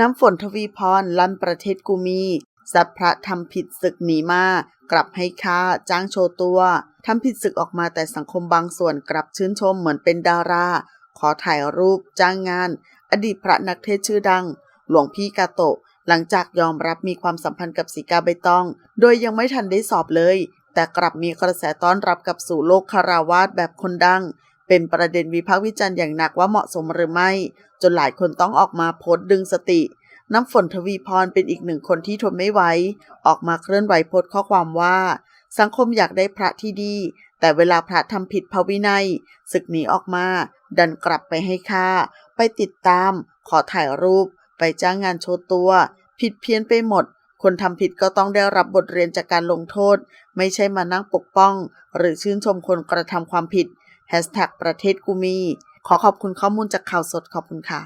น้ำฝนทวีพรลั่นประเทศกูมีสัพพระทำผิดศึกหนีมากลับให้ค่าจ้างโชว์ตัวทำผิดศึกออกมาแต่สังคมบางส่วนกลับชื่นชมเหมือนเป็นดารา ขอถ่ายรูปจ้างงาน อดีตพระนักเทศชื่อดัง หลวงพี่กาโตะ หลังจากยอมรับมีความสัมพันธ์กับสีกาใบตอง โดยยังไม่ทันได้สอบเลย แต่กลับมีกระแสต้อนรับกับสู่โลกคาราวาสแบบคนดัง เป็นประเด็นวิพากษ์วิจารณ์อย่างหนักว่าเหมาะสมหรือไม่ จนหลายคนต้องออกมาโพสต์ดึงสติ น้ำฝนทวีพรเป็นอีกหนึ่งคนที่ทนไม่ไหวออกมาเคลื่อนไหวโพสต์ข้อความว่า สังคมอยากได้พระที่ดี แต่เวลาพระทำผิดพระวินัยศึกหนีออกมา ดันกลับไปให้ค่า ไปติดตาม ขอถ่ายรูป ไปจ้างงานโชว์ตัว ผิดเพี้ยนไปหมดคนทำผิดก็ต้องได้รับบทเรียนจากการลงโทษ ไม่ใช่มานั่งปกป้อง หรือชื่นชมคนกระทำความผิด แฮชแท็กประเทศกูมี ขอขอบคุณข้อมูลจากข่าวสดขอบคุณค่ะ